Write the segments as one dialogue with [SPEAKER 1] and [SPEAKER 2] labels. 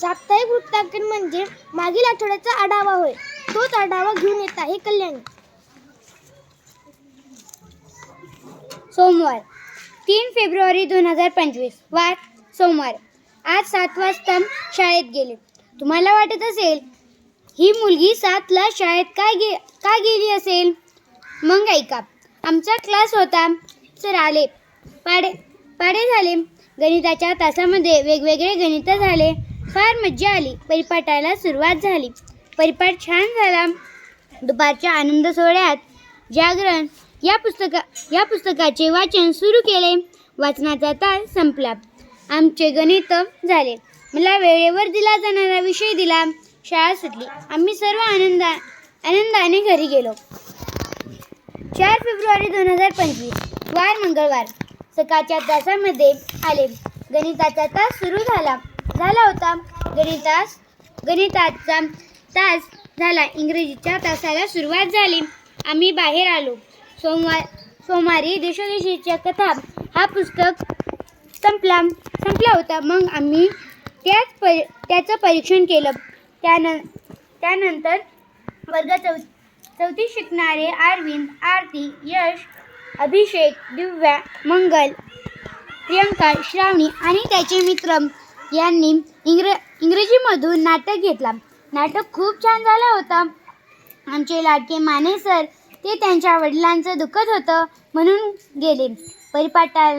[SPEAKER 1] साप्ताहिक वृत्तांकन म्हणजे मागील आठवड्याचा आढावा होय. तोच आढावा घेऊन येत आहे कल्याणी.
[SPEAKER 2] सोमवार तीन फेब्रुवारी दोन हजार पंचवीस. वार सोमवार. आज सात वाजता शाळेत गेले. तुम्हाला वाटत असेल ही मुलगी सातला शाळेत काय गे का गेली असेल? मग ऐका. आमचा क्लास होता सर आले. पाडे पाडे झाले. गणिताच्या तासामध्ये वेगवेगळे गणित झाले. फार मज्जा आली. परिपाठाला सुरुवात झाली. परिपाठ छान झाला. दुपारच्या आनंद सोहळ्यात जागरण या पुस्तका या पुस्तकाचे वाचन सुरू केले. वाचनाचा तास संपला. आमचे गणित झाले. मला वेळेवर दिला जाणारा विषय दिला. शाळा सुटली. आम्ही सर्व आनंदा आनंदाने घरी गेलो. चार फेब्रुवारी दोन हजार पंचवीस वार मंगळवार. सकाळच्या तासामध्ये आले. गणिताचा तास सुरू झाला. झाला होता. गणितास गणिताचा तास झाला. इंग्रजीच्या तासाला सुरुवात झाली. आम्ही बाहेर आलो. सोमवार सोमवारी देशोदेशीच्या कथा हा पुस्तक संपला संपला होता. मग आम्ही त्याच पर त्याचं परीक्षण केलं. त्यानं त्यानंतर वर्ग चौ चौथी शिकणारे अरविंद आरती यश अभिषेक दिव्या मंगल प्रियंका श्रावणी आणि त्याचे मित्र यांनी इंग्र इंग्रजीमधून नाटक घेतला. नाटक खूप छान झाला होता. आमचे लाडके माने सर ते त्यांच्या वडिलांचं दुखत होतं म्हणून गेले. परिपाठा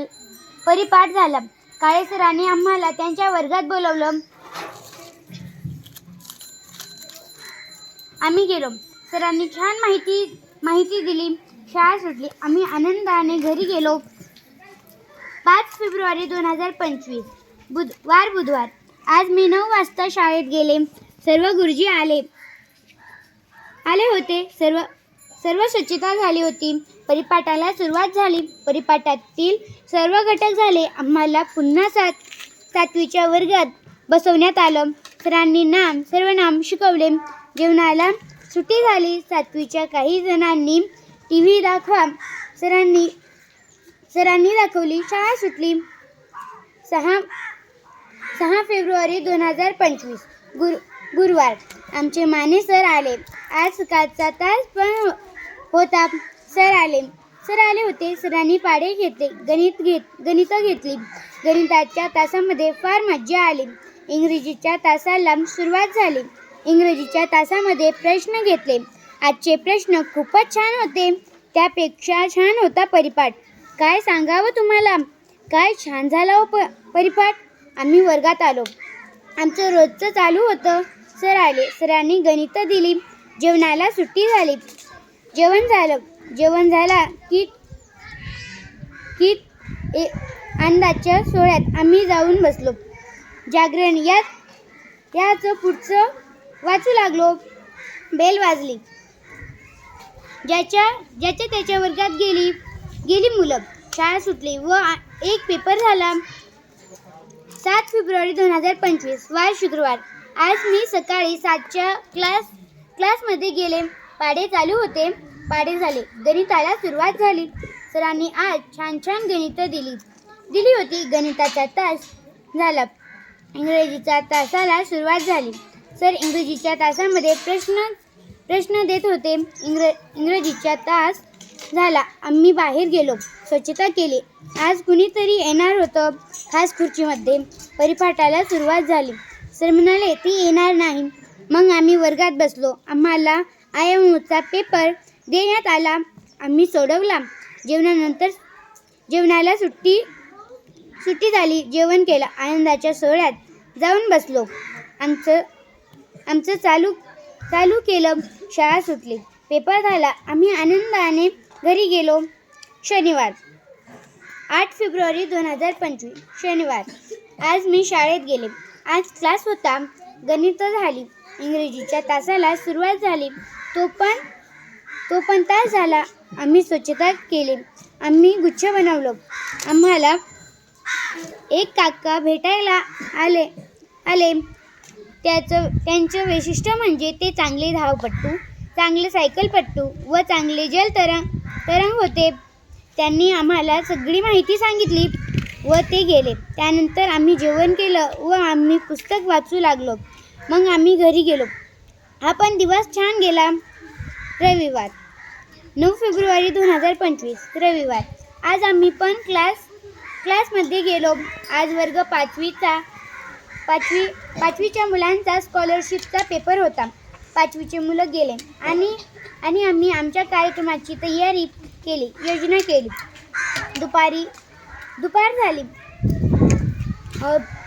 [SPEAKER 2] परिपाठ झाला. काळे सरांनी आम्हाला त्यांच्या वर्गात बोलवलं. आम्ही गेलो. सरांनी छान माहिती माहिती दिली. शाळा सुटली. आम्ही आनंदाने घरी गेलो. पाच फेब्रुवारी दोन हजार पंचवीस. बुध वार बुधवार. आज मी नऊ वाजता शाळेत गेले. सर्व गुरुजी आले. आले होते. सर्व सर्व स्वच्छता झाली होती. परिपाठाला सुरुवात झाली. परिपाठातील सर्व घटक झाले. आम्हाला पुन्हा सात सातवीच्या वर्गात बसवण्यात आलं. सरांनी नाम सर्व नाम शिकवले. जेवणाला सुट्टी झाली. सातवीच्या काही जणांनी टी व्ही दाखवा. सरांनी सरांनी दाखवली. शाळा सुटली. सहा सहा फेब्रुवारी दोन हजार पंचवीस गुरु गुरुवार. आमचे माने सर आले. आज सकाळचा तास पण होता. सर आले. सर आले होते. सरांनी पाडे घेतले. गणित घेत गणितं घेतली. गणिताच्या तासामध्ये फार मज्जा आली. इंग्रजीच्या तासाला सुरुवात झाली. इंग्रजीच्या तासामध्ये प्रश्न घेतले. आजचे प्रश्न खूपच छान होते. त्यापेक्षा छान होता परिपाठ. काय सांगावं तुम्हाला? काय छान झाला हो प परिपाठ? आम्ही वर्गात आलो. आमचं रोजचं चालू होतं. सर आले. सरांनी गणितं दिली. जेवणाला सुट्टी झाली. जेवण झालं. जेवण झाला की की ए अंदाजच्या सोहळ्यात आम्ही जाऊन बसलो. जागरण यात याचं पुढचं वाचू लागलो. बेल वाजली. ज्याच्या ज्याच्या त्याच्या वर्गात गेली. गेली मुलं. शाळा सुटली व एक पेपर झाला. सात फेब्रुवारी दोन हजार पंचवीस वार शुक्रवार. आज मी सकाळी सातच्या क्लास क्लासमध्ये गेले. पाढे चालू होते. पाढे झाले. गणिताला सुरुवात झाली. सरांनी आज छान छान गणितं दिली. दिली होती. गणिताचा तास झाला. इंग्रजीच्या तासाला सुरुवात झाली. सर इंग्रजीच्या तासामध्ये प्रश्न प्रश्न देत होते. इंग्र इंग्रजीचा तास झाला. आम्ही बाहेर गेलो. स्वच्छता केली. आज कुणीतरी येणार होतं खास खुर्चीमध्ये परिपाठाला सुरुवात झाली. सर म्हणाले ती येणार नाही. मग आम्ही वर्गात बसलो. आम्हाला आयामचा पेपर देण्यात आला. आम्ही सोडवला. जेवणानंतर जेवणाला सुट्टी सुट्टी झाली. जेवण केलं. आनंदाच्या सोहळ्यात जाऊन बसलो. आमचं आमचं चालू चालू केलं. शाळा सुटली. पेपर झाला. आम्ही आनंदाने घरी गेलो. शनिवार. आठ फेब्रुवारी दोन हजार पंचवीस शनिवार. आज मी शाळेत गेले. आज क्लास होता. गणित झाली. इंग्रजीच्या तासाला सुरुवात झाली. तो पण तो पण तास झाला. आम्ही स्वच्छता केली. आम्ही गुच्छ बनवलो. आम्हाला एक काका भेटायला आले आले. त्याचं त्यांचं वैशिष्ट्य म्हणजे ते चांगले धावपट्टू चांगले सायकलपट्टू व चांगले जलतरंग तरंग होते. त्यांनी आम्हाला सगळी माहिती सांगितली व ते गेले. त्यानंतर आम्ही जेवण केलं व आम्ही पुस्तक वाचू लागलो. मग आम्ही घरी गेलो. हा पण दिवस छान गेला. रविवार नऊ फेब्रुवारी दोन हजार पंचवीस रविवार. आज आम्ही पण क्लास क्लासमध्ये गेलो. आज वर्ग पाचवीचा पाचवी पाचवीच्या मुलांचा स्कॉलरशिपचा पेपर होता. पाचवीचे मुलं गेले आणि आणि आम्ही आमच्या कार्यक्रमाची तयारी केली योजना केली. दुपारी दुपार झाली.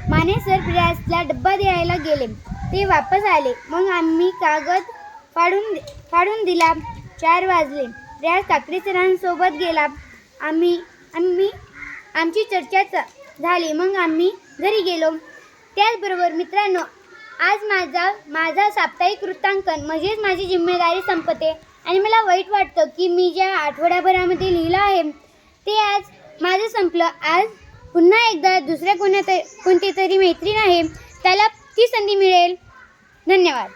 [SPEAKER 2] माने सर प्रयासला डब्बा द्यायला गेले. ते वापस आले. मग आम्ही कागद फाडून फाडून दिला. चार वाजले. प्रयास काकडे सरांसोबत गेला. आम्ही आम्ही आमची चर्चा च- झाली. मग आम्ही घरी गेलो. त्याचबरोबर मित्रांनो आज माझा माझा साप्ताहिक वृत्तांकन म्हणजेच माझी जिम्मेदारी संपते. आणि मला वाईट वाटतं की मी ज्या आठवड्याभरामध्ये लिहिलं आहे ते आज माझं संपलं. आज पुन्हा एकदा दुसऱ्या कोणत्या कोणती तरी मैत्रीण आहे त्याला ती संधी मिळेल. धन्यवाद.